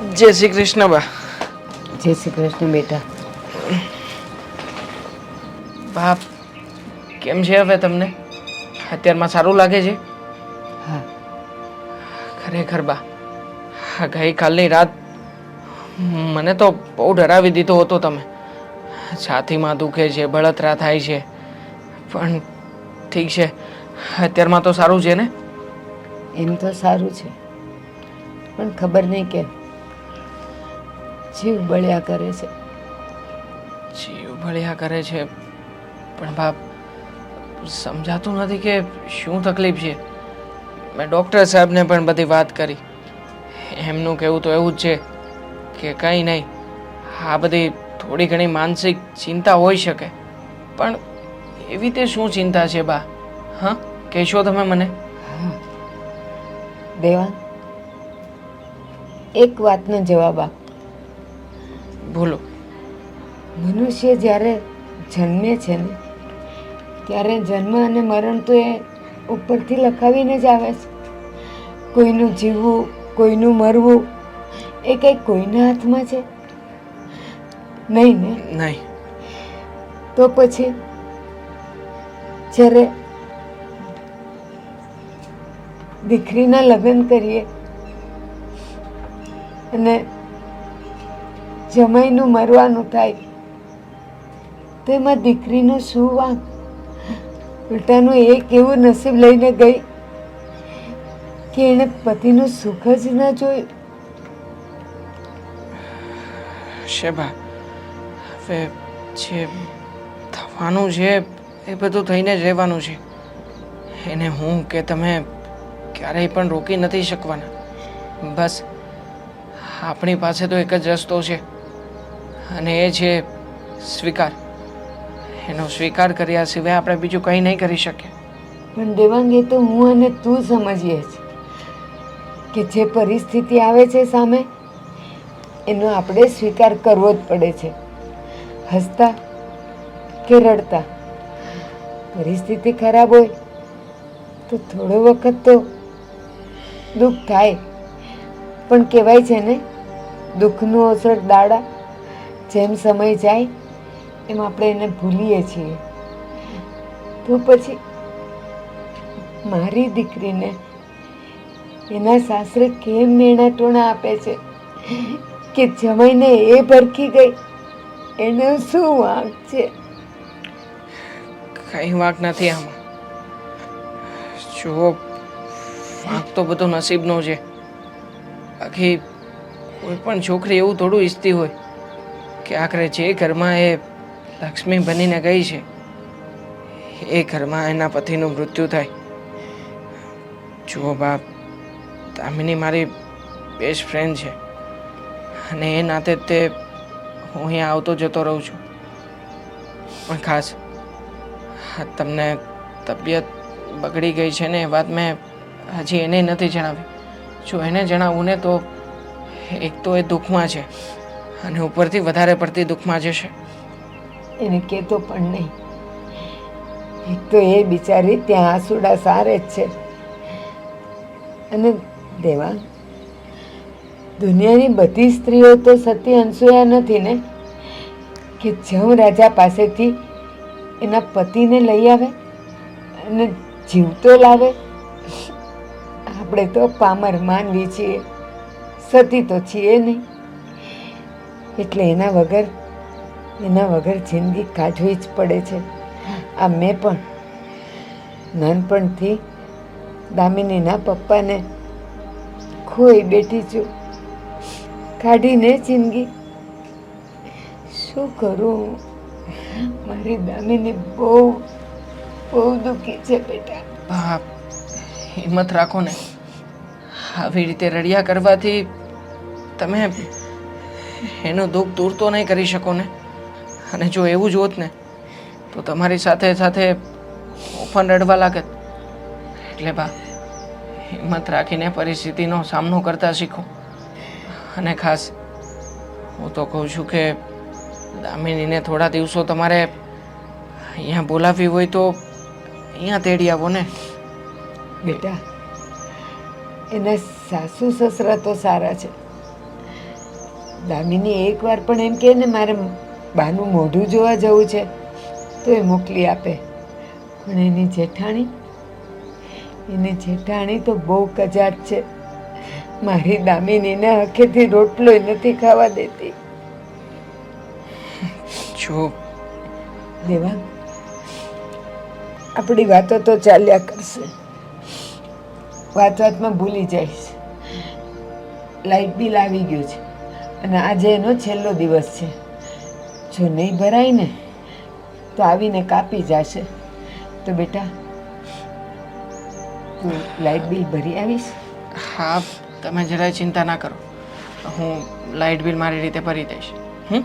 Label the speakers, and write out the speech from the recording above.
Speaker 1: જય શ્રી કૃષ્ણ બા.
Speaker 2: જય શ્રી કૃષ્ણ બેટા.
Speaker 1: બાપ કેમ છે હવે તમને? અત્યારમાં સારું લાગે છે?
Speaker 2: હા.
Speaker 1: ખરેખર બા ગઈકાલની રાત મને તો બહુ ડરાવી દીધો હતો તમે. છાતીમાં દુખે છે બળતરા થાય છે. પણ ઠીક છે અત્યારમાં તો સારું છે ને?
Speaker 2: એમ તો સારું છે. પણ ખબર નહીં કેમ જીવ બળ્યા કરે છે.
Speaker 1: જીવ બળ્યા કરે છે. પણ બાપ સમજાતું નથી કે શું તકલીફ છે. મેં ડૉક્ટર સાહેબને પણ બધી વાત કરી. એમનું કહેવું તો એવું જ છે કે કંઈ નહીં આ બધી થોડી ઘણી માનસિક ચિંતા હોઈ શકે. પણ એવી તે શું ચિંતા છે બા? હા કહેશો તમે મને.
Speaker 2: હા. દેવાંગ એક વાતનો જવાબ આપ.
Speaker 1: બોલો.
Speaker 2: મનુષ્ય જ્યારે જન્મે છે ને ત્યારે જન્મ અને મરણ તો એ ઉપરથી લખાવીને જ આવે છે. કોઈનું જીવવું કોઈનું મરવું એ કંઈ કોઈના હાથમાં છે? નહીં ને?
Speaker 1: નહીં.
Speaker 2: તો પછી જ્યારે દીકરીના લગ્ન કરીએ અને જમાઈનું મરવાનું થાય. તો એમાં દીકરીનું શું વાંક? ઉલટાનું એક એવું નસીબ લઈને ગઈ કે એણે પતિનું સુખ જ ન જોયું?
Speaker 1: શેબા હવે જે થવાનું છે, એ બધું થઈને જ રહેવાનું છે. એને હું કે તમે ક્યારેય પણ રોકી નથી શકવાના. બસ, આપણી પાસે તો એક જ રસ્તો છે. અને એ છે સ્વીકાર. એનો સ્વીકાર કર્યા સિવાય આપણે બીજું કંઈ નહીં કરી શકીએ.
Speaker 2: પણ દેવાંગ એ તો હું અને તું સમજીએ છીએ કે જે પરિસ્થિતિ આવે છે સામે, એનો આપણે સ્વીકાર કરવો જ પડે છે. હસતા કે રડતા? પરિસ્થિતિ ખરાબ હોય તો થોડો વખત તો દુઃખ થાય. પણ કહેવાય છે ને, દુઃખનું અસર દાડા જેમ સમય જાય, એમ આપણે એને ભૂલીએ છીએ. તો પછી મારી દીકરીને એના સાસરે કેમ મેણા ટોણા આપે છે કે જમાઈને એ ભરખી ગઈ? એને શું વાંક છે?
Speaker 1: કંઈ વાંક નથી આમાં. જુઓ, વાંક તો બધો નસીબનો છે. બાકી કોઈ પણ છોકરી એવું થોડું ઈચ્છતી હોય. કે આખરે જે ઘરમાં એ લક્ષ્મી બનીને ગઈ છે, એ ઘરમાં એના પતિનું મૃત્યુ થાય. જુઓ બાપ, દામિની મારી બેસ્ટ ફ્રેન્ડ છે. અને એ નાતે તે હું અહીંયા આવતો જતો રહું છું. પણ ખાસ તમને તબિયત બગડી ગઈ છે ને એ વાત મેં હજી એને નથી જણાવી. જો એને જણાવું ને તો એક તો એ દુઃખમાં છે. અને ઉપરથી વધારે પડતી દુઃખમાં જશે.
Speaker 2: એને કહેતો પણ નહીં. એક તો એ બિચારી ત્યાં આસુડા સારે જ છે. અને દેવા દુનિયાની બધી સ્ત્રીઓ તો સતી અનસૂયા નથી ને? કે જમ રાજા પાસેથી એના પતિને લઈ આવે અને જીવતો લાવે? આપણે તો પામર માનવી છીએ. સતી તો છીએ નહીં. એટલે એના વગર એના વગર જિંદગી કાઢવી જ પડે છે. આ મેં પણ નાનપણથી દામિનીના પપ્પાને ખોઈ બેઠી છું. કાઢીને જિંદગી. શું કરું? મારી દામિની બહુ બહુ દુઃખી છે બેટા.
Speaker 1: બાપ, હિંમત રાખો ને. આવી રીતે રડિયા કરવાથી તમે એનું દુઃખ દૂર તો નહીં કરી શકો ને. અને જો એવું જ હોત ને, તો તમારી સાથે સાથે પણ રડવા લાગત. એટલે બા, હિંમત રાખીને પરિસ્થિતિનો સામનો કરતા શીખો. અને ખાસ, હું તો કહું છું કે દામિનીને થોડા દિવસો તમારે અહીંયા બોલાવવી હોય તો અહીંયા તેડી આવો ને.
Speaker 2: બેટા, એના સાસુ સસરા તો સારા છે. દામિની એકવાર પણ એમ કહે ને મારે બાનું મોઢું જોવા જવું છે. તો એ મોકલી આપે. પણ એની જેઠાણી એની જેઠાણી તો બહુ કજાત છે. મારી દામિનીને હખેથી રોટલો નથી ખાવા દેતી.
Speaker 1: જો.
Speaker 2: દેવા આપણી વાતો તો ચાલ્યા કરશે. વાત વાતમાં ભૂલી જઈશ. લાઇટ બિલ આવી ગયું છે. અને આજે એનો છેલ્લો દિવસ છે. જો નહીં ભરાય ને, તો આવીને કાપી જશે. તો બેટા, તું લાઇટ બિલ ભરી આવીશ?
Speaker 1: હા, તમે જરાય ચિંતા ના કરો. હું લાઇટ બિલ મારી રીતે ભરી દઈશ. હમ?